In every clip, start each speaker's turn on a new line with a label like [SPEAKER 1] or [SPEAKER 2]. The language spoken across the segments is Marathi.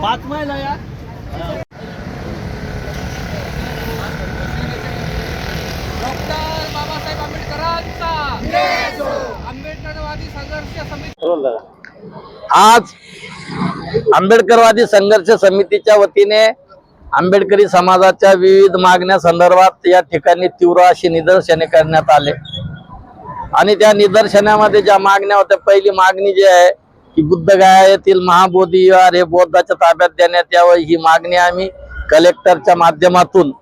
[SPEAKER 1] पाच महिला या.
[SPEAKER 2] डॉक्टर बाबासाहेब आंबेडकरांचा. आंबेडकरवादी संघर्ष समिती.
[SPEAKER 3] आज आंबेडकरवादी संघर्ष समितीच्या वतीने आंबेडकरी समाजाच्या विविध मागण्या संदर्भात या ठिकाणी तीव्र अशी निदर्शने करण्यात आले. आणि त्या निदर्शनामध्ये ज्या मागण्या होत्या पहिली मागणी जी आहे की बुद्धगया येथील महाबोधी विहार हे बौद्धाच्या ताब्यात देण्यात यावं ही मागणी आम्ही कलेक्टरच्या माध्यमातून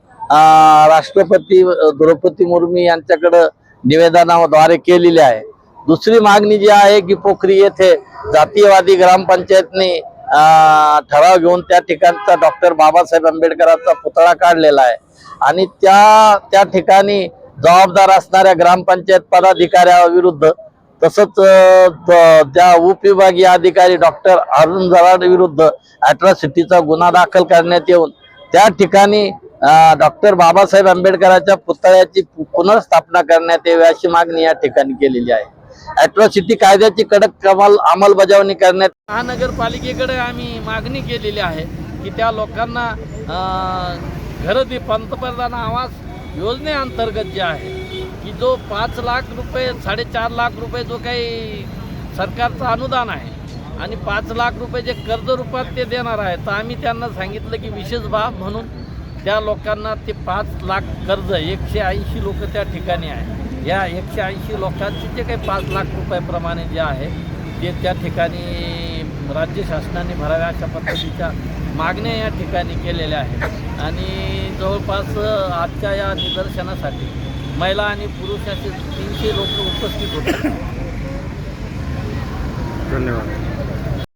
[SPEAKER 3] राष्ट्रपती द्रौपदी मुर्मू यांच्याकडं निवेदनाद्वारे केलेली आहे. दुसरी मागणी जी आहे की पोखरी येथे जातीयवादी ग्रामपंचायतनी ठराव घेऊन त्या ठिकाणचा डॉक्टर बाबासाहेब आंबेडकरांचा पुतळा काढलेला आहे. आणि त्या त्या ठिकाणी जबाबदार असणाऱ्या ग्रामपंचायत पदाधिकाऱ्याविरुद्ध तसंच त्या उपविभागीय अधिकारी डॉक्टर अरुण जराड विरुद्ध अॅट्रॉसिटीचा गुन्हा दाखल करण्यात येऊन त्या ठिकाणी डॉक्टर बाबासाहेब आंबेडकरांच्या पुतळ्याची पुनर्स्थापना करण्यात यावी अशी मागणी या ठिकाणी केलेली आहे. अॅट्रॉसिटी कायद्याची कडक कमाल अंमलबजावणी करण्यात
[SPEAKER 1] महानगरपालिकेकडे आम्ही मागणी केलेली आहे की त्या लोकांना अं, घरं दे पंतप्रधान आवास योजनेअंतर्गत जे आहे की जो पाच लाख रुपये साडेचार लाख रुपये जो काही सरकारचं अनुदान आहे आणि पाच लाख रुपये जे कर्ज रूपात ते देणार आहे तर आम्ही त्यांना सांगितलं की विशेष बाब म्हणून त्या लोकांना ते पाच लाख कर्ज एकशे ऐंशी लोक त्या ठिकाणी आहे या एकशे ऐंशी लोकांचे जे काही पाच लाख रुपयाप्रमाणे जे आहे ते त्या ठिकाणी राज्य शासनाने भराव्या अशा पद्धतीच्या मागण्या या ठिकाणी केलेल्या आहेत. आणि जवळपास आजच्या या निदर्शनासाठी महिला आणि पुरुष असे तीनशे लोक उपस्थित होते.
[SPEAKER 4] धन्यवाद.